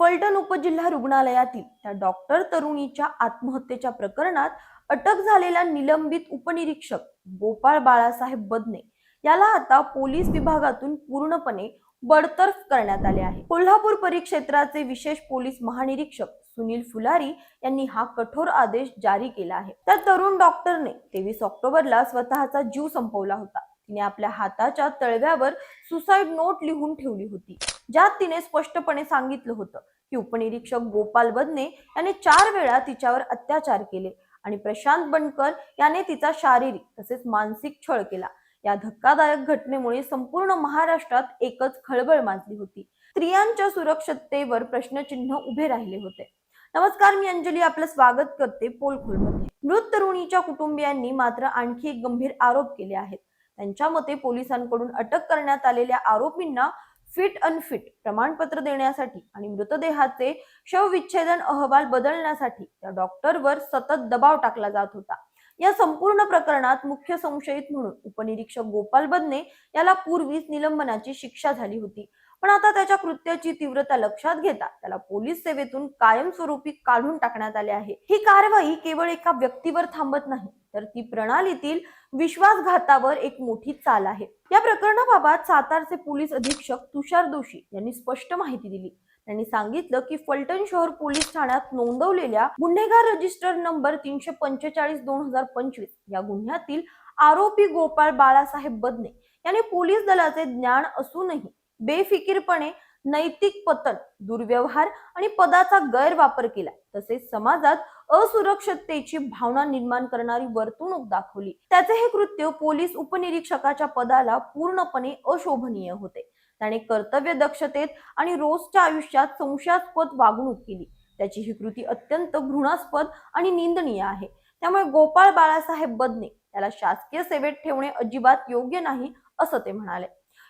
फलटण उपजिल्हा रुग्णालयातील त्या डॉक्टर तरुणीच्या आत्महत्येच्या प्रकरणात अटक झालेला निलंबित उपनिरीक्षक गोपाळ बाळासाहेब बदने याला आता पोलीस विभागातून पूर्णपणे बडतर्फ करण्यात आले आहे. कोल्हापूर परिक्षेत्राचे विशेष पोलीस महानिरीक्षक सुनील फुलारी यांनी हा कठोर आदेश जारी केला आहे. त्या तरुण डॉक्टरने तेवीस ऑक्टोबरला स्वतःचा जीव संपवला होता. तिने आपल्या हाताच्या तळव्यावर सुसाईड नोट लिहून ठेवली होती. ज्यात तिने स्पष्टपणे सांगितलं होतं की उपनिरीक्षक गोपाल बदने याने चार वेळा तिच्यावर अत्याचार केले आणि प्रशांत बनकर याने तिचा शारीरिक तसेच मानसिक छळ केला. या धक्कादायक घटनेमुळे संपूर्ण महाराष्ट्रात एकच खळबळ माजली होती. स्त्रियांच्या सुरक्षतेवर प्रश्नचिन्ह उभे राहिले होते. नमस्कार मी अंजली. आपलं स्वागत करते पोलखोलमध्ये. मृत तरुणीच्या कुटुंबियांनी मात्र आणखी एक गंभीर आरोप केले आहेत. त्यांच्या मते पोलिसांकडून अटक करण्यात आलेल्या आरोपींना फिट अनफिट प्रमाणपत्र देण्यासाठी आणि मृतदेहाचे शवविच्छेदन अहवाल बदलण्यासाठी त्या डॉक्टरवर सतत दबाव टाकला जात होता. या संपूर्ण प्रकरणात मुख्य संशयित म्हणून उपनिरीक्षक गोपाल बदने याला पूर्वीच निलंबनाची शिक्षा झाली होती. पण आता त्याच्या कृत्याची तीव्रता लक्षात घेता त्याला पोलीस सेवेतून कायमस्वरूपी काढून टाकण्यात आले आहे. ही कारवाई केवळ एका व्यक्तीवर थांबत नाही तर ती प्रणालीतील विश्वासघातावर एक मोठी चाल आहे. या प्रकरणाबाबत सातारचे पोलीस अधीक्षक तुषार जोशी यांनी स्पष्ट माहिती दिली. त्यांनी सांगितलं की फलटण शहर पोलीस ठाण्यात नोंदवलेल्या गुन्हेगार रजिस्टर नंबर तीनशे पंचेचाळीस दोन हजार पंचवीस या गुन्ह्यातील आरोपी गोपाळ बाळासाहेब बदने याने पोलीस दलाचे ज्ञान असूनही बेफिकीरपणे नैतिक पतन दुर्व्यवहार आणि पदाचा गैरवापर केला. तसेच समाजात असुरक्षिततेची भावना निर्माण करणारी वर्तणूक दाखवली. त्याचे हे कृत्य पोलीस उपनिरीक्षकाच्या पदाला पूर्णपणे अशोभनीय होते. त्याने कर्तव्य दक्षतेत आणि रोजच्या आयुष्यात संशयास्पद वागणूक केली. त्याची ही कृती अत्यंत घृणास्पद आणि निंदनीय आहे. त्यामुळे गोपाळ बाळासाहेब बदने त्याला शासकीय सेवेत ठेवणे अजिबात योग्य नाही असं ते म्हणाले.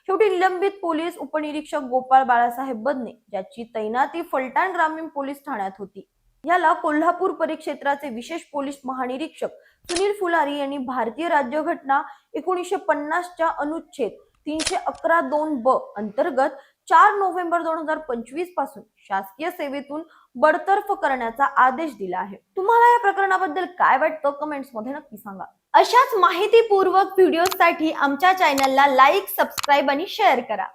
शेवटी निलंबित पोलीस उपनिरीक्षक गोपाळ बाळासाहेब बदने ज्याची तैनाती फलटाण ग्रामीण पोलीस ठाण्यात होती याला कोल्हापूर परिक्षेत्राचे विशेष पोलीस महानिरीक्षक सुनील फुलारी यांनी भारतीय राज्यघटना एकोणीसशे पन्नासच्या अनुच्छेद तीनशे अकरा दोन ब अंतर्गत चार नोव्हेंबर दोन हजार पंचवीसपासून शासकीय सेवेतून बडतर्फ करण्याचा आदेश दिला आहे. तुम्हाला या प्रकरणाबद्दल काय वाटतं? कमेंट्समध्ये नक्की सांगा. अशाच माहितीपूर्वक व्हिडिओसाठी आमच्या चॅनलला लाईक सबस्क्राईब आणि शेअर करा.